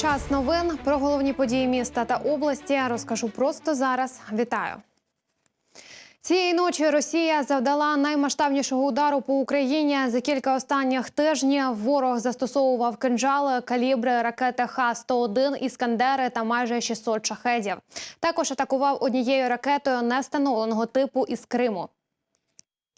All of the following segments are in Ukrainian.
Час новин про головні події міста та області розкажу просто зараз. Вітаю. Цієї ночі Росія завдала наймасштабнішого удару по Україні. За кілька останніх тижнів ворог застосовував кинджали, калібри, ракети Х-101, іскандери та майже 600 шахедів. Також атакував однією ракетою невстановленого типу із Криму.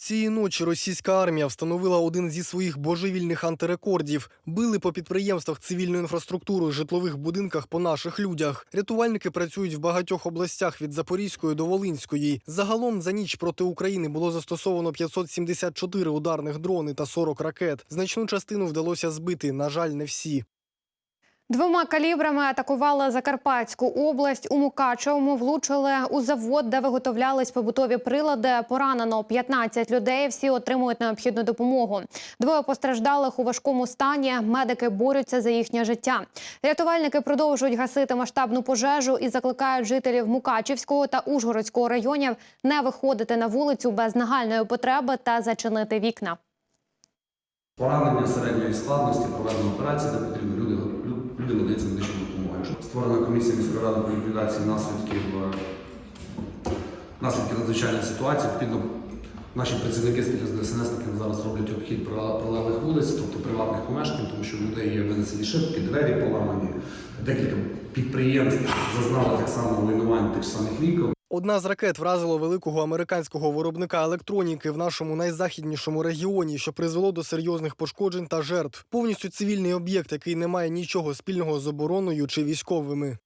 Цієї ночі російська армія встановила один зі своїх божевільних антирекордів. Били по підприємствах цивільної інфраструктури, житлових будинках по наших людях. Рятувальники працюють в багатьох областях від Запорізької до Волинської. Загалом за ніч проти України було застосовано 574 ударних дрони та 40 ракет. Значну частину вдалося збити. На жаль, не всі. Двома калібрами атакували Закарпатську область. У Мукачевому влучили у завод, де виготовлялись побутові прилади. Поранено 15 людей. Всі отримують необхідну допомогу. Двоє постраждалих у важкому стані. Медики борються за їхнє життя. Рятувальники продовжують гасити масштабну пожежу і закликають жителів Мукачівського та Ужгородського районів не виходити на вулицю без нагальної потреби та зачинити вікна. Поранення середньої складності, проведена операція, де потрібно люди, лю- надається медичну допомогу. Створена комісія міської ради по ліквідації наслідків, е, наслідків надзвичайної ситуації. Відповідно, наші працівники спільно з ДСНСниками зараз роблять обхід прилеглих вулиць, тобто приватних помешкань, тому що в людей є винесені шибки, двері поламані. Декілька підприємств зазнали так само руйнувань тих самих вікон. Одна з ракет вразила великого американського виробника електроніки в нашому найзахіднішому регіоні, що призвело до серйозних пошкоджень та жертв. Повністю цивільний об'єкт, який не має нічого спільного з обороною чи військовими.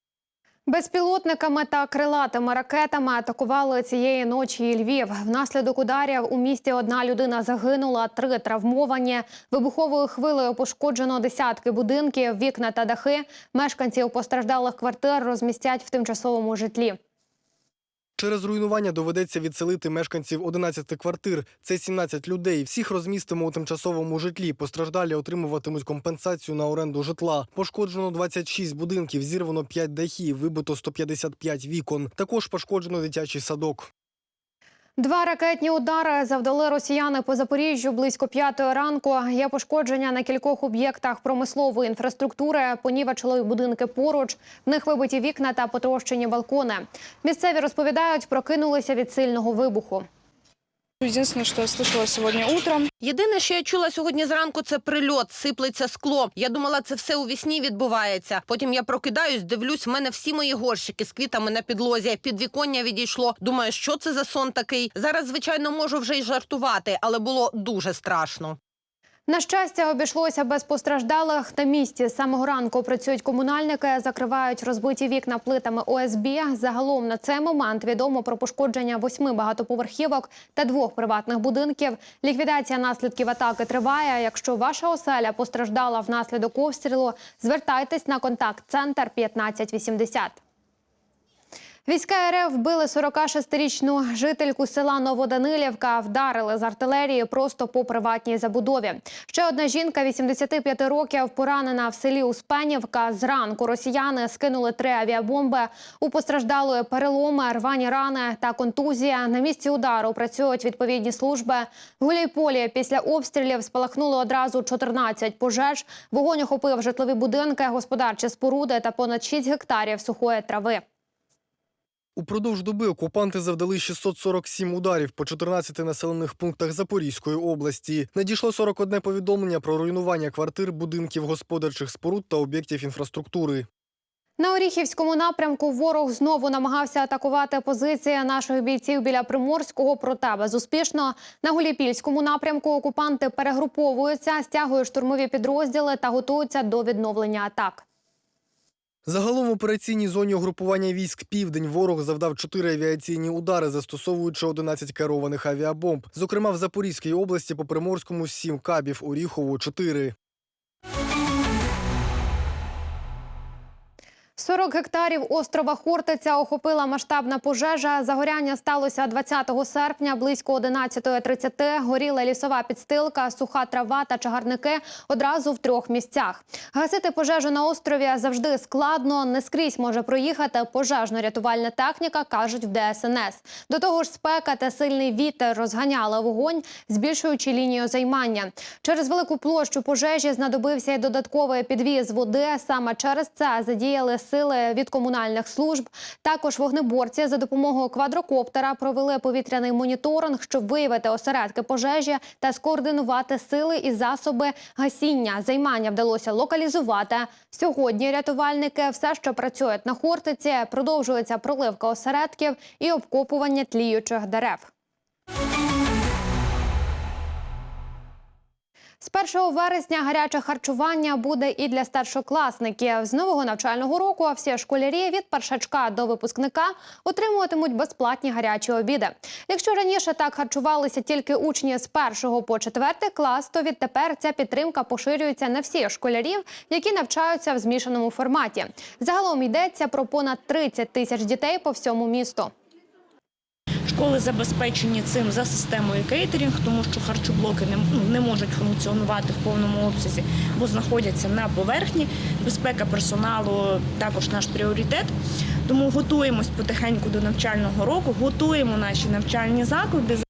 Безпілотниками та крилатими ракетами атакували цієї ночі Львів. Внаслідок ударів у місті одна людина загинула, три травмовані. Вибуховою хвилею пошкоджено десятки будинків, вікна та дахи. Мешканців постраждалих квартир розмістять в тимчасовому житлі. Через руйнування доведеться відселити мешканців 11 квартир. Це 17 людей. Всіх розмістимо у тимчасовому житлі. Постраждалі отримуватимуть компенсацію на оренду житла. Пошкоджено 26 будинків, зірвано 5 дахів, вибито 155 вікон. Також пошкоджено дитячий садок. Два ракетні удари завдали росіяни по Запоріжжю близько п'ятої ранку. Є пошкодження на кількох об'єктах промислової інфраструктури. Понівечили будинки поруч. В них вибиті вікна та потрощені балкони. Місцеві розповідають, прокинулися від сильного вибуху. Единственное, что я слышала сегодня утром, Єдине, що я чула сьогодні зранку, це прильот, сиплеться скло. Я думала, це все у вісні відбувається. Потім я прокидаюсь, дивлюсь, в мене всі мої горщики з квітами на підлозі. Підвіконня відійшло. Думаю, що це за сон такий. Зараз, звичайно, можу вже й жартувати, але було дуже страшно. На щастя, обійшлося без постраждалих. На місці з самого ранку працюють комунальники, закривають розбиті вікна плитами ОСБ. Загалом на цей момент відомо про пошкодження восьми багатоповерхівок та двох приватних будинків. Ліквідація наслідків атаки триває. Якщо ваша оселя постраждала внаслідок обстрілу, звертайтесь на контакт-центр 1580. Війська РФ вбили 46-річну жительку села Новоданилівка. Вдарили з артилерії просто по приватній забудові. Ще одна жінка 85 років поранена в селі Успенівка. Зранку росіяни скинули три авіабомби. У постраждалої переломи, рвані рани та контузія. На місці удару працюють відповідні служби. В Гуляйполі після обстрілів спалахнуло одразу 14 пожеж. Вогонь охопив житлові будинки, господарчі споруди та понад 6 гектарів сухої трави. Упродовж доби окупанти завдали 647 ударів по 14 населених пунктах Запорізької області. Надійшло 41 повідомлення про руйнування квартир, будинків, господарчих споруд та об'єктів інфраструктури. На Оріхівському напрямку ворог знову намагався атакувати позиції наших бійців біля Приморського, проте безуспішно. На Гуліпільському напрямку окупанти перегруповуються, стягують штурмові підрозділи та готуються до відновлення атак. Загалом в операційній зоні угрупування військ Південь ворог завдав чотири авіаційні удари, застосовуючи 11 керованих авіабомб. Зокрема, в Запорізькій області по Приморському сім кабів, Оріхову 4. 40 гектарів острова Хортиця охопила масштабна пожежа. Загоряння сталося 20 серпня близько 11.30. Горіла лісова підстилка, суха трава та чагарники одразу в трьох місцях. Гасити пожежу на острові завжди складно. Не скрізь може проїхати пожежно-рятувальна техніка, кажуть в ДСНС. До того ж, спека та сильний вітер розганяли вогонь, збільшуючи лінію займання. Через велику площу пожежі знадобився й додатковий підвіз води. Саме через це задіяли сили від комунальних служб. Також вогнеборці за допомогою квадрокоптера провели повітряний моніторинг, щоб виявити осередки пожежі та скоординувати сили і засоби гасіння. Займання вдалося локалізувати. Сьогодні рятувальники все, що працюють на Хортиці, продовжується проливка осередків і обкопування тліючих дерев. З 1 вересня гаряче харчування буде і для старшокласників. З нового навчального року всі школярі від першачка до випускника отримуватимуть безплатні гарячі обіди. Якщо раніше так харчувалися тільки учні з 1 по 4 клас, то відтепер ця підтримка поширюється на всіх школярів, які навчаються в змішаному форматі. Загалом йдеться про понад 30 тисяч дітей по всьому місту. Школи забезпечені цим за системою кейтерінг, тому що харчоблоки не, ну, не можуть функціонувати в повному обсязі, бо знаходяться на поверхні. Безпека персоналу також наш пріоритет. Тому готуємось потихеньку до навчального року, готуємо наші навчальні заклади.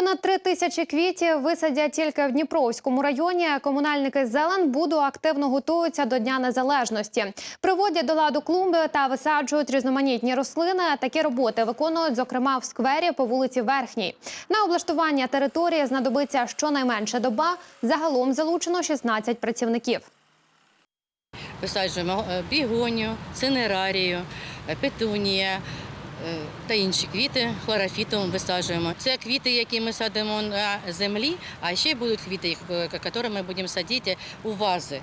Понад три тисячі квітів висадять тільки в Дніпровському районі. Комунальники Зеленбуду активно готуються до Дня Незалежності. Приводять до ладу клумби та висаджують різноманітні рослини. Такі роботи виконують, зокрема, в сквері по вулиці Верхній. На облаштування території знадобиться щонайменше доба. Загалом залучено 16 працівників. Висаджуємо е, бігонію, цинерарію, е, петунія та інші квіти хлорофітом висаджуємо. Це квіти, які ми садимо на землі, а ще будуть квіти, е, які ми будемо садити у вази.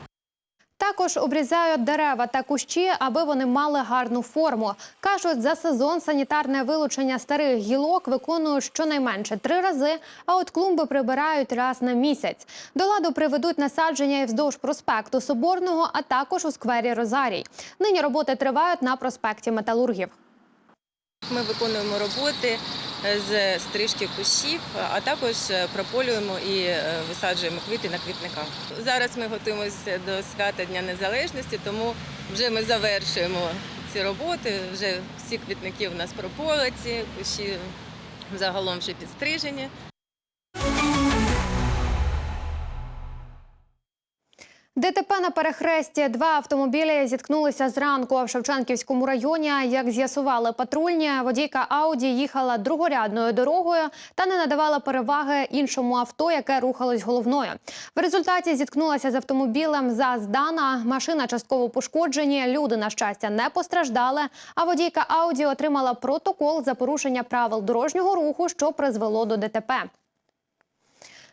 Також обрізають дерева та кущі, аби вони мали гарну форму. Кажуть, за сезон санітарне вилучення старих гілок виконують щонайменше три рази, а от клумби прибирають раз на місяць. До ладу приведуть насадження і вздовж проспекту Соборного, а також у сквері Розарій. Нині роботи тривають на проспекті Металургів. Ми виконуємо роботи е, з стрижки кущів, а також е, прополюємо і е, висаджуємо квіти на квітниках. Зараз ми готуємося до свята Дня Незалежності, тому вже ми завершуємо ці роботи. Вже всі квітники у нас прополиці, кущі загалом вже підстрижені. ДТП на перехресті. Два автомобілі зіткнулися зранку в Шевченківському районі. Як з'ясували патрульні, водійка Ауді їхала другорядною дорогою та не надавала переваги іншому авто, яке рухалось головною. В результаті зіткнулася з автомобілем за здана. Машина частково пошкоджені. Люди, на щастя, не постраждали. А водійка Ауді отримала протокол за порушення правил дорожнього руху, що призвело до ДТП.